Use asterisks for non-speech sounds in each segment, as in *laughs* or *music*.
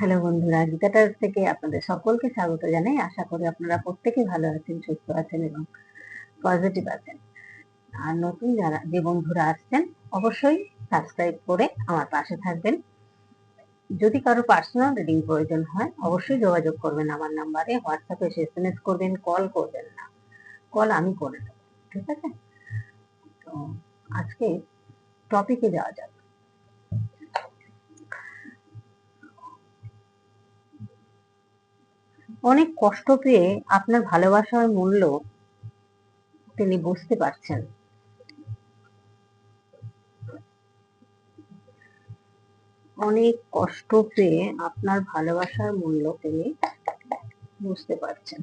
Hello বন্ধুরা গীতাটার থেকে আপনাদের সকলকে স্বাগত জানাই। আশা করি আপনারা প্রত্যেকে ভালো আছেন, সুস্থ আছেন এবং পজিটিভ আছেন। আর নতুন যারা, যে বন্ধুরা আসছেন, অবশ্যই সাবস্ক্রাইব করে আমার পাশে থাকবেন। যদি কারও পার্সোনাল রিডিং প্রয়োজন হয়, অবশ্যই যোগাযোগ করবেন আমার নাম্বারে হোয়াটসঅ্যাপে এস এস করবেন কল করবেন না। কল আমি করে দেবো, ঠিক আছে? তো আজকে টপিকে যাওয়া যাক। অনেক কষ্ট পেয়ে আপনার ভালোবাসার মূল্য তিনি বুঝতে পারছেন। অনেক কষ্ট পেয়ে আপনার ভালোবাসার মূল্য তিনি বুঝতে পারছেন।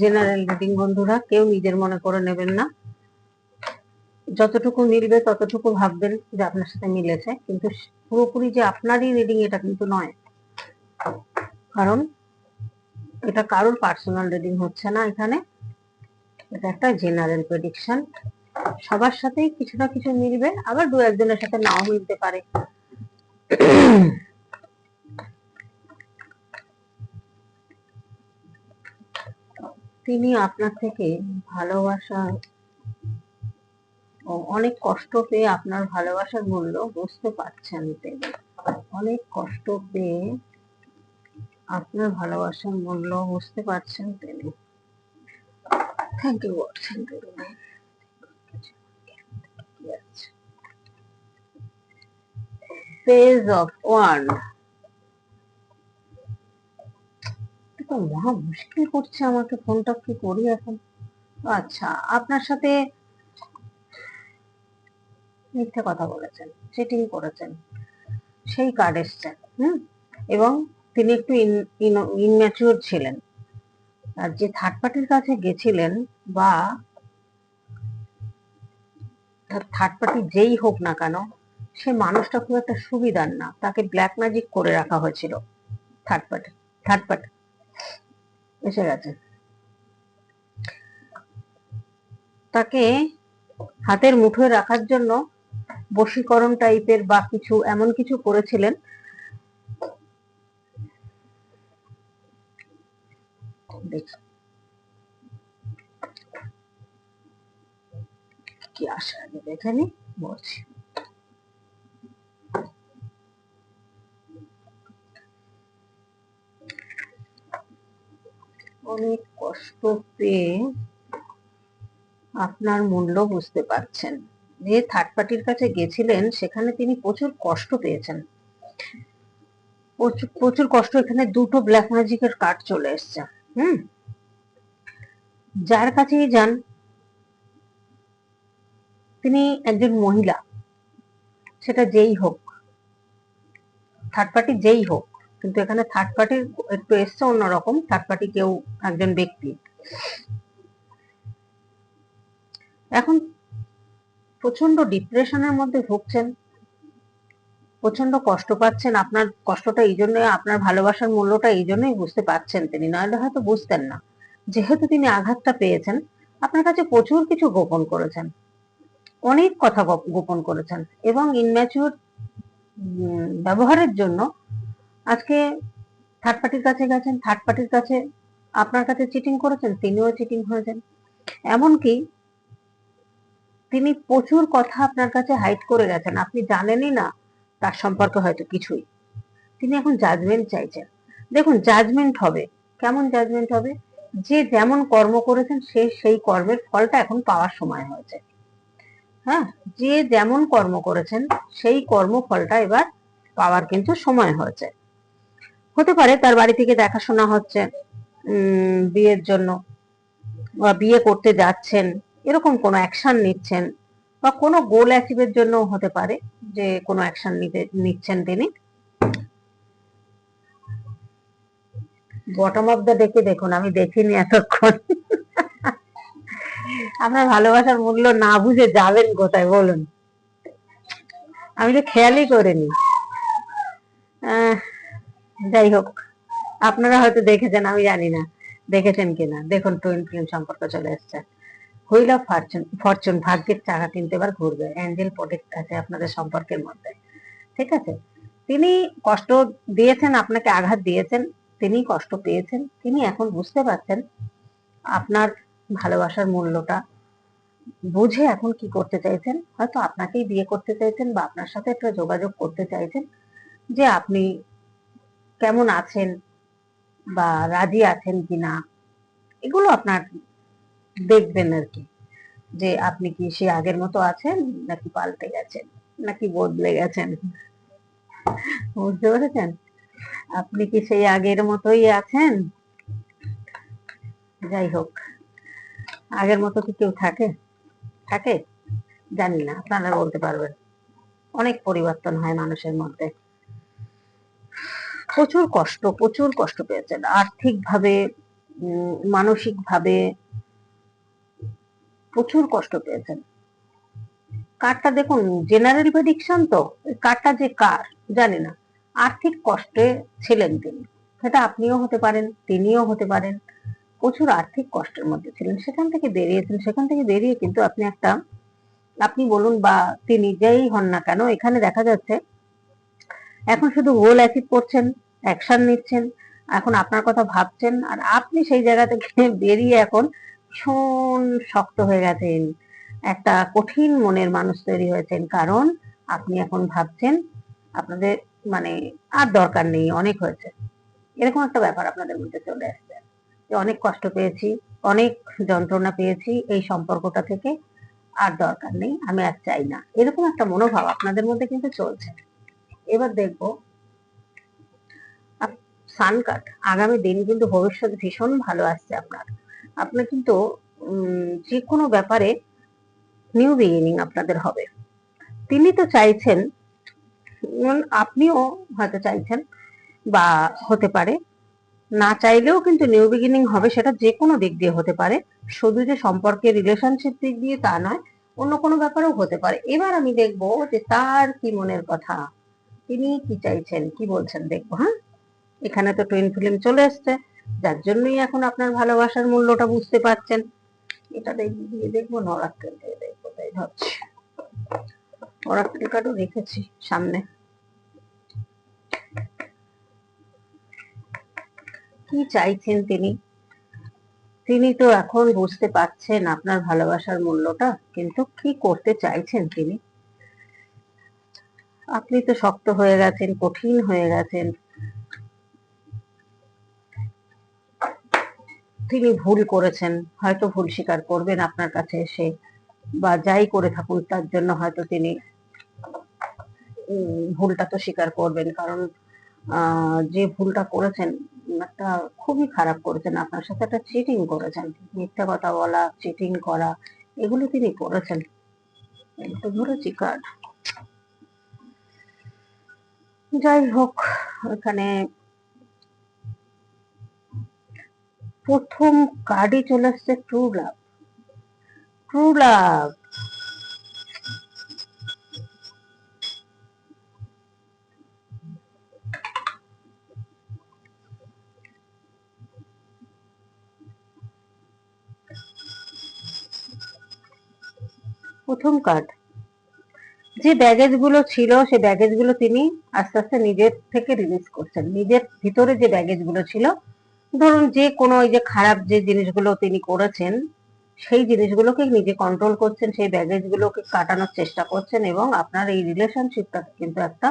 জেনারেল রিডিং বন্ধুরা, কেউ নিজের মনে করে নেবেন না। যতটুকু মিলবে ততটুকু ভাববেন যে আপনার সাথে মিলেছে, কিন্তু পুরোপুরি যে আপনারই রিডিং এটা কিন্তু নয়। কারণ এটা কারোর পার্সোনাল রিডিং হচ্ছে না এখানে। এটা একটা জেনারেল প্রেডিকশন সবার সাথেই কিছু না কিছু মিলবে, আবার দু একজনের সাথে নাও মিলতে পারে। তিনি আপনার থেকে ভালোবাসা অনেক কষ্ট পেয়ে আপনার ভালোবাসার মূল্য বুঝতে পারছেন তিনি অনেক কষ্ট পেয়ে আপনার ভালোবাসার মূল্য বুঝতে পারছেন তিনি thank you thank you page of one তো মহা মুশকিল করছে আমাকে ফোনটা, কি করি এখন? আচ্ছা আপনার সাথে মিথ্যে কথা বলেছেন চিটিং করেছেন, সেই কার্ড এসছে, হুম? এবং তিনি একটু ইনম্যাচিওর ছিলেন। আর যে থার্ড পার্টির কাছে গেছিলেন বা থার্ড পার্টি যেই হোক না কেন, সে মানুষটা খুব একটা সুবিধার না, তাকে ব্ল্যাক ম্যাজিক করে রাখা হয়েছিল থার্ড পার্টি থার্ড পার্টি এসে গেছে। তাকে হাতের মুঠোয় রাখার জন্য বশীকরণ টাইপের বা কিছু, এমন কিছু করেছিলেন। দেখি। কি আসে আগে দেখে নি? বলছি। অনেক কষ্ট পেয়ে আপনার মূল্য বুঝতে পারছেন। যে থার্ড পার্টির কাছে গেছিলেন, সেখানে তিনি প্রচুর কষ্ট পেয়েছেন। প্রচুর কষ্ট। এখানে দুটো ব্ল্যাক ম্যাজিকের কার্ড চলে এসছে। হুম? যার কাছেই যান, তিনি একজন মহিলা। সেটা যেই হোক। থার্ড পার্টি যেই হোক। কিন্তু এখানে থার্ড পার্টির একটু এসছে অন্যরকম থার্ড পার্টি কেউ একজন ব্যক্তি। এখন প্রচণ্ড ডিপ্রেশনের মধ্যে ভুগছেন প্রচণ্ড কষ্ট পাচ্ছেন, আপনার কষ্টটা এই জন্য আপনার ভালোবাসার মূল্যটা এই জন্যই বুঝতে পারছেন তিনি নাহলে হয়তো বুঝতেন না। যেহেতু তিনি আঘাতটা পেয়েছেন, আপনার কাছে প্রচুর কিছু গোপন করেছেন, অনেক কথা গোপন করেছেন, এবং ইনম্যাচিউর ব্যবহারের জন্য আজকে থার্ড পার্টির কাছে গেছেন থার্ড পার্টির কাছে আপনার কাছে চিটিং করেছেন, তিনিও চিটিং হয়েছেন। এমনকি তিনি প্রচুর কথা আপনার কাছে হাইড করে গেছেন, আপনি জানেনই না তার সম্পর্কে হয়তো কিছুই। তিনি এখন জাজমেন্ট চাইছেন। দেখুন জাজমেন্ট হবে। কেমন জাজমেন্ট হবে? যে যেমন কর্ম করেছেন, সে সেই কর্মের ফলটা এখন পাওয়ার সময় হয়েছে। হ্যাঁ যে যেমন কর্ম করেছেন, সেই কর্মফলটা এবার পাওয়ার কিন্তু সময় হয়েছে। হতে পারে তার বাড়ি থেকে দেখাশোনা হচ্ছে বিয়ের জন্য বা বিয়ে করতে যাচ্ছেন এরকম কোনো অ্যাকশন নিচ্ছেন বা কোনো গোল অ্যাচিভের জন্য হতে পারে যে কোনো অ্যাকশন নিতে নিচ্ছেন তিনি। বটম অফ দ্য ডেকে দেখুন আমি দেখিনি এতক্ষণ। আপনার ভালোবাসার মূল্য না বুঝে যাবেন কোথায় বলুন। আমি তো খেয়ালই করিনি। আহ, যাই হোক, আপনারা হয়তো দেখেছেন, আমি জানি না দেখেছেন কিনা। দেখুন টুইন ফিল্ম সম্পর্ক চলে এসছে। হুইল অফ ফরচুন ফরচুন ভাগ্যের চাকা কিন্তু এবার ঘুরবে। অ্যাঞ্জেল প্রোটেক্ট আছে আপনাদের সম্পর্কের মধ্যে। ঠিক আছে? তিনি কষ্ট দিয়েছেন, আপনাকে আঘাত দিয়েছেন, তিনি কষ্ট পেয়েছেন, তিনি এখন বুঝতে পারছেন আপনার ভালোবাসার মূল্যটা। বুঝে এখন কি করতে চাইছেন? হয়তো আপনাকেই বিয়ে করতে চাইছেন বা আপনার সাথে একটা যোগাযোগ করতে চাইছেন যে আপনি কেমন আছেন বা রাজি আছেন কিনা, এগুলো আপনার দেখবেন আর কি। যে আপনি কি সে আগের মতো আছেন নাকি পাল্টে গেছেন, নাকি বদলে গেছেন? বুঝতে পেরেছেন? আপনি কি সেই আগের মতোই আছেন? যাই হোক, আগের মতো কি কেউ থাকে? থাকে? জানি না, আপনারা বলতে পারবেন। অনেক পরিবর্তন হয় মানুষের মধ্যে। প্রচুর কষ্ট প্রচুর কষ্ট পেয়েছেন। আর্থিক ভাবে মানসিক ভাবে প্রচুর কষ্ট পেয়েছেন। কারটা দেখুন জেনারেল প্রেডিকশন তো, কারটা যে কার, জানি না। আর্থিক কষ্টে ছিলেন তিনি। সেটা আপনিও হতে পারেন, তিনিও হতে পারেন। প্রচুর আর্থিক কষ্টের মধ্যে ছিলেন। সেখান থেকে বেরিয়েছেন, সেখান থেকে বেরিয়ে কিন্তু আপনি একটা, আপনি বলুন বা তিনি যেই হন না কেন, এখানে দেখা যাচ্ছে, এখন শুধু গোল অ্যাচিভ করছেন অ্যাকশন নিচ্ছেন। এখন আপনার কথা ভাবছেন আর আপনি সেই জায়গা থেকে *laughs* বেরিয়ে এখন ভীষণ শক্ত হয়ে গেছেন। একটা কঠিন মনের মানুষ তৈরি হয়েছেন। কারণ আপনি এখন ভাবছেন আপনাদের মানে আর দরকার নেই, অনেক হয়েছে। এরকম একটা ব্যাপার আপনাদের মধ্যে চলে আসছে। যে অনেক কষ্ট পেয়েছি, অনেক যন্ত্রণা পেয়েছি, এই সম্পর্কটা থেকে আর দরকার নেই, আমি আর চাই না। এরকম একটা মনোভাব আপনাদের মধ্যে কিন্তু চলছে। এবার দেখব সান কাট আগামী দিন কিন্তু ভবিষ্যৎ ভীষণ ভালো আসছে আপনার। আপনার কিন্তু যে কোনো ব্যাপারে নিউ বিগিনিং আপনাদের হবে। তিনি তো চাইছেন আপনিও হয়তো চাইছেন বা হতে পারে। না চাইলেও কিন্তু নিউ বিগিনিং হবে, সেটা যে কোনো দিক দিয়ে হতে পারে। শুধু যে সম্পর্কে রিলেশনশিপ দিক দিয়ে তা নয়, অন্য কোনো ব্যাপারেও হতে পারে। এবার আমি দেখব যে তার কি মনের কথা, তিনি কি চাইছেন, কি বলছেন দেখব হ্যাঁ? এখানে তো টুইন ফিল্ম চলে এসছে, যার জন্যই এখন আপনার ভালোবাসার মূল্যটা বুঝতে পারছেন। এটা দিয়ে দেখব নরাক্কেল দিয়ে দেখব, তাই ভাবছি। নরাক্কেল কার্ডও রেখেছি সামনে। কি চাইছেন তিনি? তিনি তো এখন বুঝতে পারছেন আপনার ভালোবাসার মূল্যটা, কিন্তু কি করতে চাইছেন তিনি? আপনি তো শক্ত হয়ে গেছেন, কঠিন হয়ে গেছেন। তিনি ভুল করেছেন, হয়তো ভুল স্বীকার করবেন আপনার কাছে এসে, বা যাই করে থাকুন তার জন্য হয়তো তিনি ভুলটা তো স্বীকার করবেন। কারণ যে ভুলটা করেছেন, একটা খুবই খারাপ করেছেন। আপনার সাথে একটা চিটিং করেছেন। মিথ্যা কথা বলা চিটিং করা, এগুলো তিনি করেছেন। একটু ধরেছি কার্ড যাই হোক, এখানে প্রথম কার্ডই চলে আসছে ট্রু লাভ ট্রু লাভ প্রথম কার্ড যে ব্যাগেজগুলো ছিল, সে ব্যাগেজগুলো তিনি আস্তে আস্তে নিজের থেকে রিলিজ করছেন। নিজের ভিতরে যে ব্যাগেজগুলো ছিল ধরুন যে কোনো ওই যে খারাপ যে জিনিসগুলো তিনি করেছেন, সেই জিনিসগুলোকে নিজে কন্ট্রোল করছেন, সেই ব্যাগেজ গুলোকে কাটানোর চেষ্টা করছেন এবং আপনার এই রিলেশনশিপটা কিন্তু একটা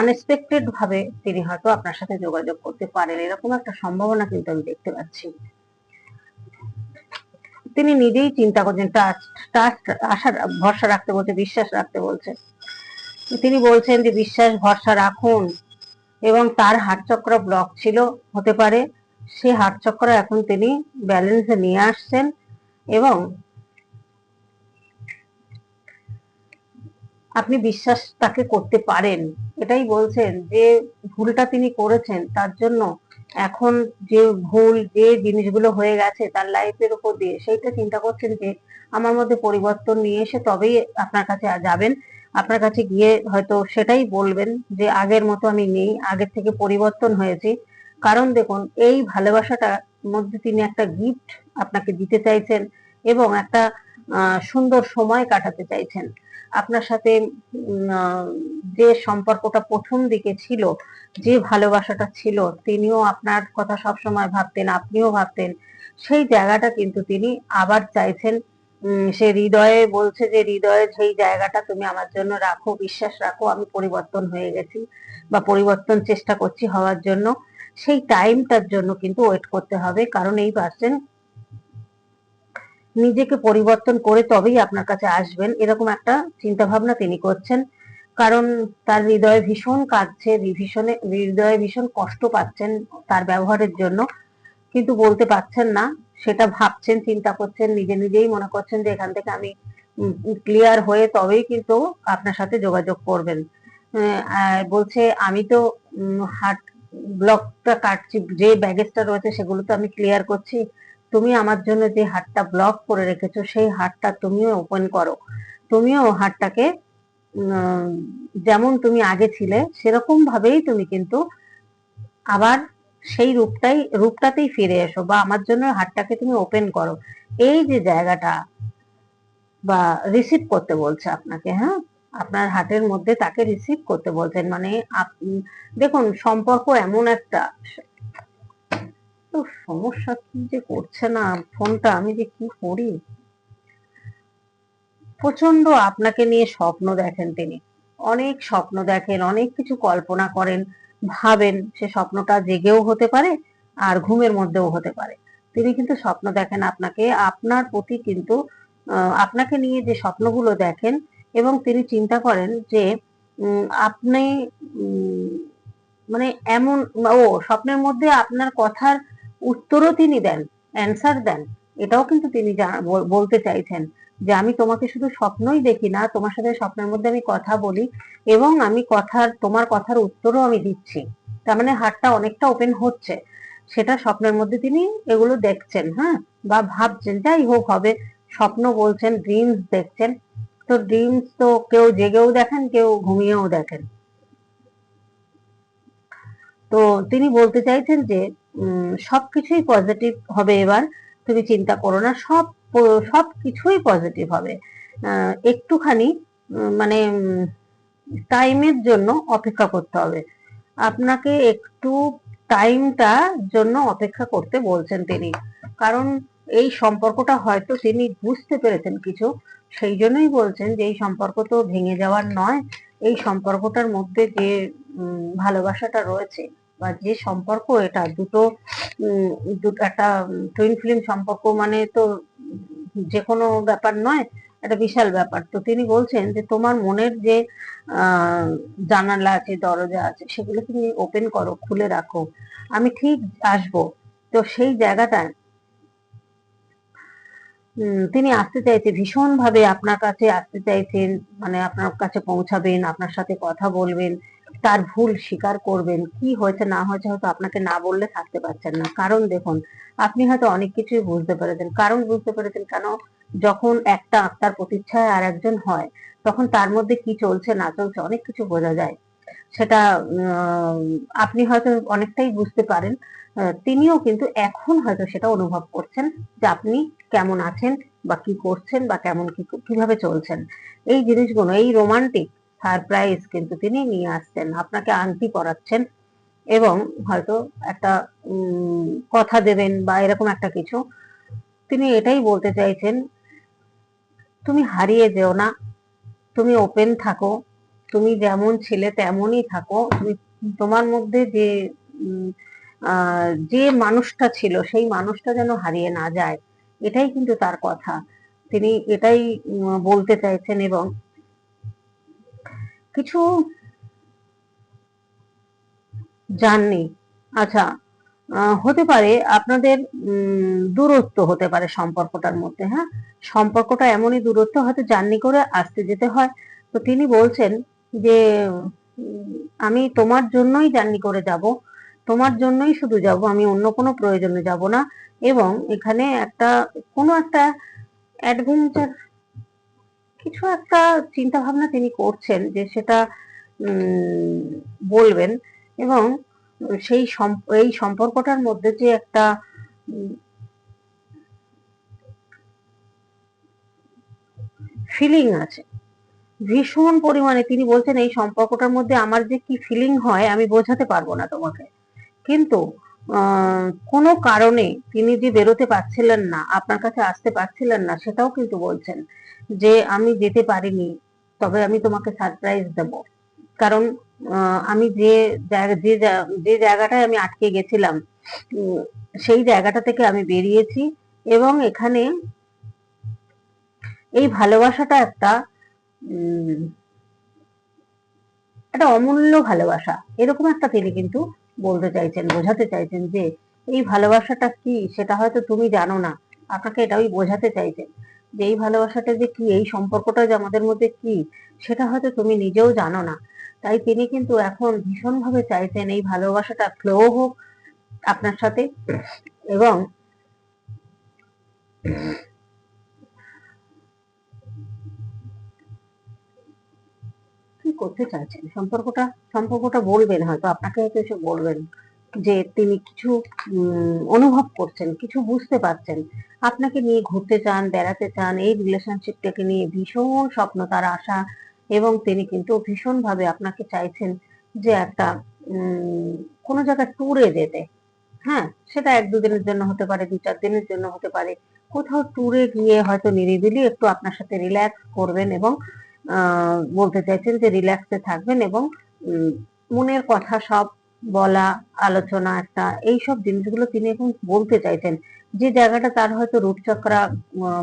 আনএক্সপেক্টেড ভাবে তিনি হয়তো আপনার সাথে যোগাযোগ করতে পারেন। এরকম একটা সম্ভাবনা কিন্তু আমি দেখতে পাচ্ছি। তিনি নিজেই চিন্তা করছেন ট্রাস্ট আশা, ভরসা রাখতে বলছে, বিশ্বাস রাখতে বলছে। তিনি বলছেন যে, বিশ্বাস, ভরসা রাখুন। এবং তার হাটচক্র ব্লক ছিল, হতে পারে। সে হাটচক্র এখন তিনি ব্যালেন্সে নিয়ে আসছেন এবং আপনি বিশ্বাস তাকে করতে পারেন। এটাই বলছেন যে ভুলটা তিনি করেছেন, তার জন্য এখন যে ভুল, যে জিনিসগুলো হয়ে গেছে তার লাইফের উপর দিয়ে, সেইটা চিন্তা করছেন যে আমার মধ্যে পরিবর্তন নিয়ে এসে তবেই আপনার কাছে যাবেন। আপনার কাছে গিয়ে হয়তো সেটাই বলবেন যে আগের মতো আমি নেই, আগের থেকে পরিবর্তন হয়েছি। কারণ দেখুন, এই ভালোবাসাটার মধ্যে তিনি একটা গিফট আপনাকে দিতে চাইছেন এবং একটা সুন্দর সময় কাটাতে চাইছেন। আপনার সাথে যে সম্পর্কটা প্রথম দিকে ছিল, যে ভালোবাসাটা ছিল, তিনিও আপনার কথা সবসময় ভাবতেন, আপনিও ভাবতেন, সেই জায়গাটা কিন্তু তিনি আবার চাইছেন সে হৃদয়ে বলছে যে, হৃদয়ে সেই জায়গাটা তুমি আমার জন্য রাখো, বিশ্বাস রাখো, আমি পরিবর্তন হয়ে গেছি বা পরিবর্তন চেষ্টা করছি হওয়ার জন্য, সেই টাইমটার জন্য কিন্তু ওয়েট করতে হবে। কারণ এই পার্সন নিজেকে পরিবর্তন করে তবেই আপনার কাছে আসবেন। এরকম একটা চিন্তা ভাবনা তিনি করছেন। কারণ তার হৃদয়ে ভীষণ কাঁদছে, ভীষণে, হৃদয়ে ভীষণ কষ্ট পাচ্ছেন তার ব্যবহারের জন্য। কিন্তু বলতে পারছেন না। সেটা ভাবছেন, চিন্তা করছেন, নিজে নিজেই মনে করছেন যে এখান থেকে আমি ক্লিয়ার হয়ে তবেই কিন্তু আপনার সাথে যোগাযোগ করবেন। বলছে, আমি তো হার্ট ব্লকটা কাটছি, যে ব্যাগেজটা রয়েছে সেগুলো তো আমি ক্লিয়ার করছি। তুমি আমার জন্য যে হাটটা ব্লক করে রেখেছো, সেই হাটটা তুমিও ওপেন করো। তুমিও হাটটাকে যেমন তুমি আগে ছিলে সেরকম ভাবেই তুমি কিন্তু আবার সেই রূপটাই, রূপটাতেই ফিরে এসো বা আমার জন্য হাটটাকে তুমি ওপেন করো। এই যে জায়গাটা বা রিসিভ করতে বলছে আপনাকে হ্যাঁ? আপনার হাটের মধ্যে তাকে রিসিভ করতে বলছেন। মানে দেখুন, সম্পর্ক এমন একটা সমস্যা কি যে করছে না? ফোনটা আমি যে কি করি? প্রচণ্ড আপনাকে নিয়ে স্বপ্ন দেখেন তিনি। অনেক স্বপ্ন দেখেন, অনেক কিছু কল্পনা করেন। ভাবেন সে স্বপ্নটা জেগেও হতে পারে আর ঘুমের মধ্যেও হতে পারে। তিনি কিন্তু স্বপ্ন দেখেন আপনাকে, আপনার প্রতি কিন্তু আপনাকে নিয়ে যে স্বপ্নগুলো দেখেন এবং তিনি চিন্তা করেন যে আপনি মানে এমন, ও, স্বপ্নের মধ্যে আপনার কথার উত্তরও তিনি দেন অ্যান্সার দেন। এটাও কিন্তু তিনি বলতে চাইছেন। যে আমি তোমাকে শুধু স্বপ্নই দেখি না, তোমার সাথে স্বপ্নের মধ্যে আমি কথা বলি এবং আমি কথার, তোমার কথার উত্তরও আমি দিচ্ছি। তার মানে হাটটা অনেকটা ওপেন হচ্ছে। সেটা স্বপ্নের মধ্যে তিনি এগুলো দেখছেন হ্যাঁ? বা ভাবছেন, যাই হোক, হবে। স্বপ্ন বলছেন ড্রিমস দেখছেন। তো ড্রিমস তো কেউ জেগেও দেখেন, কেউ ঘুমিয়েও দেখেন। তো তিনি বলতে চাইছেন যে সবকিছুই পজিটিভ হবে এবার। তুমি চিন্তা করো না, সব সব কিছুই পজিটিভ হবে। একটুখানি মানে টাইমের জন্য অপেক্ষা করতে হবে। আপনাকে একটু টাইমটা জন্য অপেক্ষা করতে বলছেন তিনি। কারণ এই সম্পর্কটা হয়তো তিনি বুঝতে পেরেছেন কিছু। সেই জন্যই বলছেন যে, এই সম্পর্ক তো ভেঙে যাওয়ার নয়। এই সম্পর্কটার মধ্যে যে ভালোবাসাটা রয়েছে বা যে সম্পর্ক এটা, দুটো দুটো, একটা টুইন ফিল্ম সম্পর্ক মানে তো যে কোনো ব্যাপার নয়, একটা বিশাল ব্যাপার। তো তিনি বলছেন যে, তোমার মনের যে জানালা আছে, দরজা আছে, সেগুলো তুমি ওপেন করো, খুলে রাখো। আমি ঠিক আসব। তো সেই জায়গাটায় তিনি আসতে চাইছে ভীষণ ভাবে আপনার কাছে আসতে চাইছেন মানে আপনার কাছে পৌঁছাবেন, আপনার সাথে কথা বলবেন। তার ভুল স্বীকার করবেন, কি হয়েছে না হয়েছে হয়তো আপনাকে না বললে থাকতে পারছেন না। কারণ দেখুন, আপনি হয়তো অনেক কিছুই বুঝতে পেরেছেন। কারণ বুঝতে পেরেছেন কেন? যখন একটা আত্মার প্রতিচ্ছায় আর একজন হয়, তখন তার মধ্যে কি চলছে, না চলছে অনেক কিছু বোঝা যায়। সেটা আপনি হয়তো অনেকটাই বুঝতে পারেন। তিনিও কিন্তু এখন হয়তো সেটা অনুভব করছেন যে আপনি কেমন আছেন বা কি করছেন বা কেমন কি, কীভাবে চলছেন। এই জিনিসগুলো, এই রোমান্টিক সারপ্রাইজ কিন্তু তিনি নিয়ে আসছেন। আপনাকে আংটি পরাচ্ছেন এবং হয়তো একটা কথা দেবেন বা এরকম একটা কিছু। তিনি এটাই বলতে চাইছেন, তুমি হারিয়ে যেও না, তুমি ওপেন থাকো, তুমি যেমন ছিলে তেমনই থাকো, তুমি, তোমার মধ্যে যে যে মানুষটা ছিল, সেই মানুষটা যেন হারিয়ে না যায়। এটাই কিন্তু তার কথা। তিনি এটাই বলতে চাইছেন এবং কিছু জাননি। আচ্ছা হতে পারে আপনাদের দূরত্ব হতে পারে সম্পর্কটার মধ্যে হ্যাঁ? সম্পর্কটা এমনই দূরত্ব, হয়তো জার্নি করে আসতে যেতে হয়। তো তিনি বলছেন যে, আমি তোমার জন্যই জার্নি করে যাব। তোমার জন্যই শুধু যাব, আমি অন্য কোনো প্রয়োজনে যাব না। এবং এখানে একটা, কোনো একটা অ্যাডভেঞ্চার কিছু একটা চিন্তা ভাবনা তিনি করছেন যে সেটা বলবেন এবং সেই এই সম্পর্কটার মধ্যে যে একটা ফিলিং আছে, ভীষণ পরিমাণে তিনি বলছেন এই সম্পর্কটার মধ্যে আমার যে কি ফিলিং হয় আমি বোঝাতে পারব না তোমাকে। কিন্তু কোনো কারণে তিনি যে বেরোতে পারছিলেন না, আপনার কাছে আসতে পারছিলেন না, সেটাও কিন্তু বলছেন। যে আমি যেতে পারিনি, তবে আমি তোমাকে সারপ্রাইজ দেব। কারণ আমি যে যে যে জায়গাটায় আমি আটকে গেছিলাম সেই জায়গাটা থেকে আমি বেরিয়েছি এবং এখানে এই ভালোবাসাটা একটা একটা অমূল্য ভালোবাসা। এরকম একটা তিনি কিন্তু বলতে চাইছেন, বোঝাতে চাইছেন যে, এই ভালোবাসাটা কি? সেটা হয়তো তুমি জানো না। আপনাকে এটা ওই বোঝাতে চাইছেন। যে এই ভালোবাসাটা যে কি, এই সম্পর্কটা যে আমাদের মধ্যে কি, সেটা হয়তো তুমি নিজেও জানো না। তাই তিনি কিন্তু এখন ভীষণভাবে চাইছেন এই ভালোবাসাটা ফ্লো হোক আপনার সাথে এবং কি করতে চাইছেন? সম্পর্কটা সম্পর্কটা বলবেন হয়তো, আপনাকে হয়তো এসে বলবেন। যে তিনি কিছু অনুভব করছেন, কিছু বুঝতে পারছেন, আপনাকে নিয়ে ঘুরতে চান, বেড়াতে চান, এই রিলেশনশিপটাকে নিয়ে ভীষণ স্বপ্ন, তার আশা এবং তিনি কিন্তু ভীষণ ভাবে আপনাকে চাইছেন যে একটা কোনো জায়গায় ট্যুরে যেতে। হ্যাঁ সেটা এক দুদিনের জন্য হতে পারে, দু চার দিনের জন্য হতে পারে। কোথাও ট্যুরে গিয়ে হয়তো নিরিবিলি একটু আপনার সাথে রিল্যাক্স করবেন এবং বলতে চাইছেন যে রিল্যাক্সে থাকবেন এবং মনের কথা সব বলা, আলোচনা একটা, এইসব জিনিসগুলো তিনি এখন বলতে চাইছেন। যে জায়গাটা তার হয়তো রূপচক্রা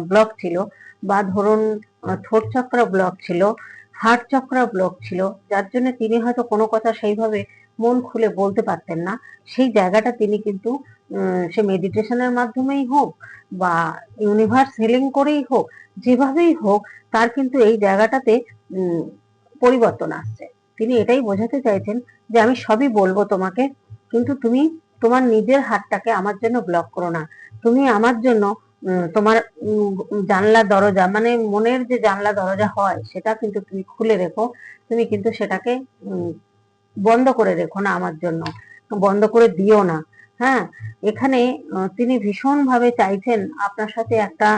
ব্লক ছিল বা ধরুন ঠোঁট চক্রা ব্লক ছিল হার্ট চক্রা ব্লক ছিল, যার জন্য তিনি হয়তো কোনো কথা সেইভাবে মন খুলে বলতে পারতেন না। সেই জায়গাটা তিনি কিন্তু সে মেডিটেশনের মাধ্যমেই হোক বা ইউনিভার্স হিলিং করেই হোক, যেভাবেই হোক, তার কিন্তু এই জায়গাটাতে পরিবর্তন আসছে। তিনি এটাই বোঝাতে চাইছেন যে আমি সবই বলব তোমাকে, কিন্তু তুমি তোমার নিজের হাতটাকে আমার জন্য ব্লক করো না। তুমি আমার জন্য তোমার জানলা, দরজা মানে মনের যে জানলা, দরজা হয়, সেটা কিন্তু তুমি খুলে রেখো। তুমি কিন্তু সেটাকে বন্ধ করে রেখো না আমার জন্য, বন্ধ করে দিও না। হ্যাঁ এখানে তিনি ভীষণ ভাবে চাইছেন আপনার সাথে একটা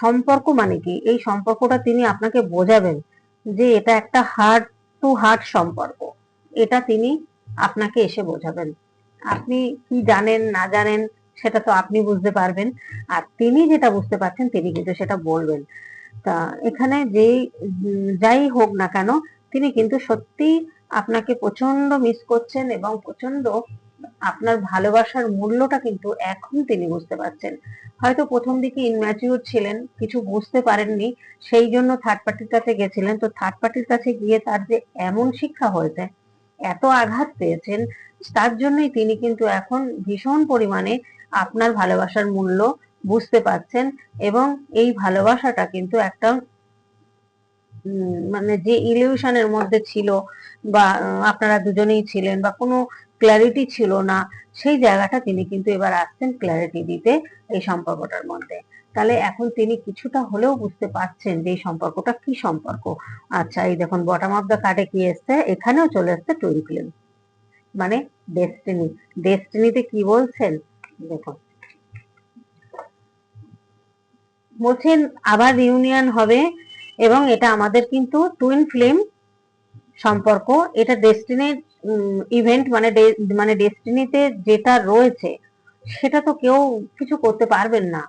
সম্পর্ক মানে কি? এই সম্পর্কটা তিনি আপনাকে বোঝাবেন। যে এটা একটা হার্ট টু হার্ট সম্পর্ক। এটা তিনি আপনাকে এসে বোঝাবেন। আপনি কি জানেন না জানেন সেটা তো আপনি বুঝতে পারবেন। আর তিনি যেটা বুঝতে পারছেন তিনি কিন্তু সেটা বলবেন। তা এখানে উম, যাই হোক না কেন তিনি কিন্তু সত্যি আপনাকে প্রচণ্ড মিস করছেন এবং প্রচণ্ড আপনার ভালোবাসার মূল্যটা কিন্তু এখন তিনি বুঝতে পারছেন। হয়তো প্রথম দিকে ইনম্যাচিউর ছিলেন, কিছু বুঝতে পারেননি, সেই জন্য থার্ড পার্টির কাছে গেছিলেন। তো থার্ড পার্টির কাছে গিয়ে তার যে এমন শিক্ষা হয়েছে, এত আঘাত পেয়েছেন, তার জন্যই তিনি কিন্তু এখন ভীষণ পরিমাণে আপনার ভালোবাসার মূল্য বুঝতে পারছেন এবং এই ভালোবাসাটা কিন্তু একটা মানে যে ইলিউশনের মধ্যে ছিল বা আপনারা দুজনেই ছিলেন বা কোনো ক্ল্যারিটি ছিল না, সেই জায়গাটা তিনি কিন্তু এবার আসছেন ক্ল্যারিটি দিতে এই সম্পর্কটার মধ্যে। তাহলে এখন তিনি কিছুটা হলেও বুঝতে পারছেন যে এই সম্পর্কটা কি সম্পর্ক। আচ্ছা এই দেখুন বটম অফ দ্য কার্ডে কি এসছে? এখানেও চলে আসছে টুইন ফিল্ম মানে ডেস্টিনি ডেস্টিনিতে কি বলছেন? দেখুন। বলছেন, আবার ইউনিয়ন হবে এবং এটা আমাদের কিন্তু টুইন ফিল্ম সম্পর্ক। এটা ডেস্টিনির ইভেন্ট মানে মানে ডেস্টিনিতে যেটা রয়েছে, সেটা তো কেউ কিছু করতে পারবেন না।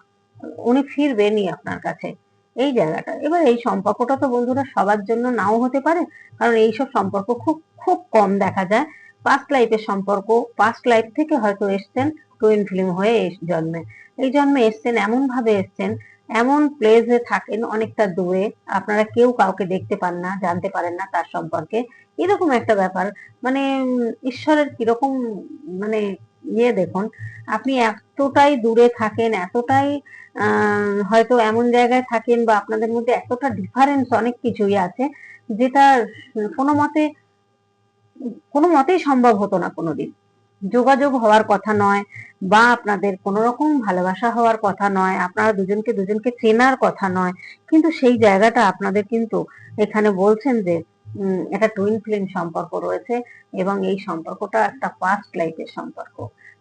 উনি ফিরবেনই আপনার কাছে। এই জায়গাটা। এবার এই সম্পর্কটা তো বন্ধুরা সবার জন্য নাও হতে পারে, কারণ এইসব সম্পর্ক খুব খুব কম দেখা যায়। পাস্ট লাইফের সম্পর্ক পাস্ট লাইফ থেকে হয়তো এসছেন টুইন ফিল্ম হয়ে জন্মে। এই জন্মে এসছেন এমন ভাবে এসছেন, এমন প্লেসে থাকেন অনেকটা দূরে। আপনারা কেউ কাউকে দেখতে পান না, জানতে পারেন না তার সম্পর্কে। এরকম একটা ব্যাপার। মানে ঈশ্বরের কীরকম মানে ইয়ে দেখুন, আপনি এতটাই দূরে থাকেন, এতটাই হয়তো এমন জায়গায় থাকেন বা আপনাদের মধ্যে এতটা ডিফারেন্স অনেক কিছুই আছে, যেটা কোনো মতে, কোনো মতেই সম্ভব হতো না কোনোদিন। যোগাযোগ হওয়ার কথা নয় বা আপনাদের কোনো রকম ভালোবাসা হওয়ার কথা নয়, আপনারা দুজনকে দুজনকে চেনার কথা নয়। কিন্তু সেই জায়গাটা আপনাদের কিন্তু এখানে বলছেন যে একটা টুইন ফ্লেম সম্পর্ক রয়েছে এবং এই সম্পর্কটা একটা পাস্ট লাইফের সম্পর্ক।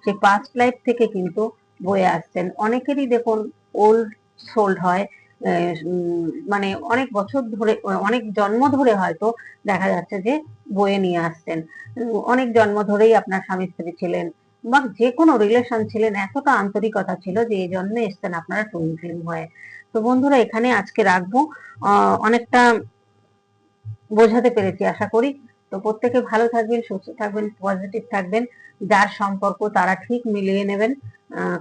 সেই পাস্ট লাইফ থেকে কিন্তু বয়ে আসছেন। অনেকেরই দেখুন ওল্ড সোল্ড হয় মানে অনেক বছর ধরে, অনেক জন্ম ধরে হয়তো দেখা যাচ্ছে যে বয়ে নিয়ে আসছেন। অনেক জন্ম ধরেই আপনার স্বামী স্ত্রী ছিলেন বা যে কোনো রিলেশন ছিলেন, এতটা আন্তরিকতা ছিল যে এই জন্য এসছেন আপনারা টুইন ফিল্ম হয়ে। তো বন্ধুরা, এখানে আজকে রাখব। অনেকটা বোঝাতে পেরেছি, আশা করি। তো প্রত্যেকে ভালো থাকবেন, সুস্থ থাকবেন পজিটিভ থাকবেন। যার সম্পর্ক তারা ঠিক মিলিয়ে নেবেন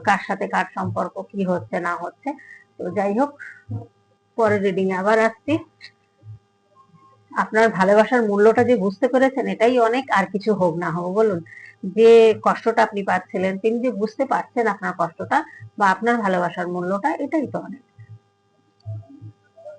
কার সাথে কার সম্পর্ক, কি হচ্ছে, না হচ্ছে। তো যাই হোক, পরের রিডিং আবার আসছি। আপনার ভালোবাসার মূল্যটা যে বুঝতে পেরেছেন, এটাই অনেক, আর কিছু হোক না হোক, বলুন। যে কষ্টটা আপনি পাচ্ছিলেন, তিনি যে বুঝতে পারছেন আপনার কষ্টটা বা আপনার ভালোবাসার মূল্যটা, এটাই তো অনেক।